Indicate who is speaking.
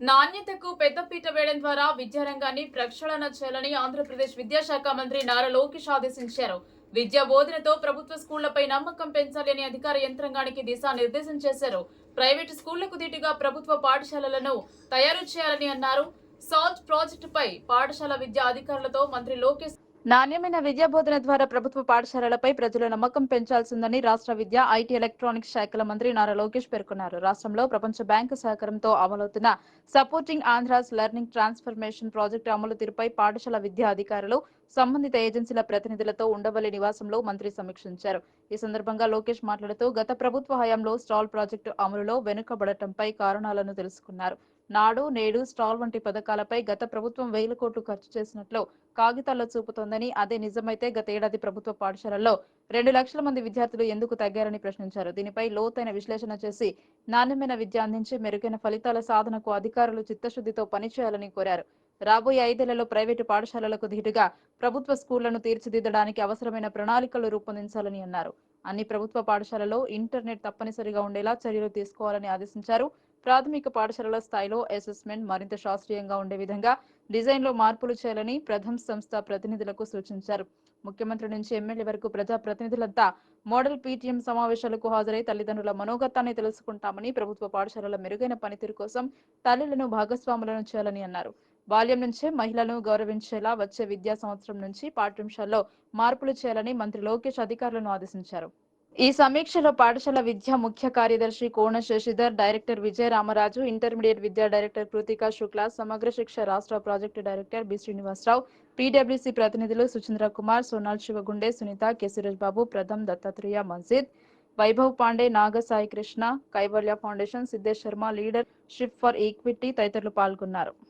Speaker 1: నాణ్యతకు పెద్దపీట వేయడం ద్వారా విద్యారంగాన్ని ప్రక్షాళన చేయాలని ఆంధ్రప్రదేశ్ విద్యాశాఖ మంత్రి నారా లోకేష్ ఆదేశించారు. విద్యా బోధనతో ప్రభుత్వ స్కూళ్ళపై నమ్మకం పెంచాలి అని అధికార యంత్రాంగానికి దిశానిర్దేశం చేశారు. ప్రైవేటు స్కూళ్ళకు ధీటుగా ప్రభుత్వ పాఠశాలలను తయారు చేయాలని అన్నారు. సాల్ట్ ప్రాజెక్టుపై పాఠశాల విద్యా అధికారులతో మంత్రి లోకేష్ నాణ్యమైన విద్యా బోధన ద్వారా ప్రభుత్వ పాఠశాలలపై ప్రజల నమ్మకం పెంచాల్సిందని రాష్ట్ర విద్య ఐటీ ఎలక్ట్రానిక్స్ శాఖల మంత్రి నారా లోకేష్ పేర్కొన్నారు. రాష్ట్రంలో ప్రపంచ బ్యాంకు సహకారంతో అమలవుతున్న supporting Andhra's learning transformation project అమలు తీరుపై పాఠశాల విద్యా అధికారులు సంబంధిత ఏజెన్సీల ప్రతినిధులతో ఉండవల్లి నివాసంలో మంత్రి సమీక్షించారు. ఈ సందర్భంగా లోకేష్ మాట్లాడుతూ గత ప్రభుత్వ హయాంలో స్టాల్ ప్రాజెక్టు అమలులో వెనుకబడటంపై కారణాలను తెలుసుకున్నారు. నాడు నేడు స్టాల్ వంటి పథకాలపై గత ప్రభుత్వం వేల కోట్లు ఖర్చు చేసినట్లు కాగితాల్లో చూపుతోందని అదే నిజమైతే గత ఏడాది ప్రభుత్వ పాఠశాలల్లో రెండు లక్షల మంది విద్యార్థులు ఎందుకు తగ్గారని ప్రశ్నించారు. దీనిపై లోతైన విశ్లేషణ చేసి నాణ్యమైన విద్య అందించి మెరుగైన ఫలితాల సాధనకు అధికారులు చిత్తశుద్ధితో పనిచేయాలని కోరారు. రాబోయే ఐదేళ్ళలో ప్రైవేటు పాఠశాలలకు ధీటుగా ప్రభుత్వ స్కూళ్ళను తీర్చిదిద్దడానికి అవసరమైన ప్రణాళికలు రూపొందించాలని అన్నారు. అన్ని ప్రభుత్వ పాఠశాలలో ఇంటర్నెట్ తప్పనిసరిగా ఉండేలా చర్యలు తీసుకోవాలని ఆదేశించారు. ప్రాథమిక పాఠశాలల స్థాయిలో అసెస్మెంట్ మరింత శాస్త్రీయంగా ఉండే విధంగా డిజైన్లో మార్పులు చేయాలని ప్రథమ్ సంస్థ ప్రతినిధులకు సూచించారు. ముఖ్యమంత్రి నుంచి ఎమ్మెల్యే వరకు ప్రజా ప్రతినిధులంతా మోడల్ పీటీఎం సమావేశాలకు హాజరై తల్లిదండ్రుల మనోగతాన్ని తెలుసుకుంటామని ప్రభుత్వ పాఠశాలల మెరుగైన పనితీరు కోసం తల్లులను భాగస్వాములను చేయాలని అన్నారు. బాల్యం నుంచే మహిళలను గౌరవించేలా వచ్చే విద్యా సంవత్సరం నుంచి పాఠ్యాంశాల్లో మార్పులు చేయాలని మంత్రి లోకేష్ అధికారులను ఆదేశించారు. ఈ సమీక్షలో పాఠశాల విద్యా ముఖ్య కార్యదర్శి కోణ శశిధర్ డైరెక్టర్ విజయ రామరాజు ఇంటర్మీడియట్ విద్యా డైరెక్టర్ కృతిక శుక్లా సమగ్ర శిక్ష రాష్ట్ర project director B. Srinivasarao PWC ప్రతినిధులు Suchandra Kumar Sonal Shivgunde Sunitha K. Babu Pratham Dattatreya Masjid Vaibhav Pandey Naga Sai Krishna Kaivalya foundation Siddhesh Sharma leader for equity తదితరులు పాల్గొన్నారు.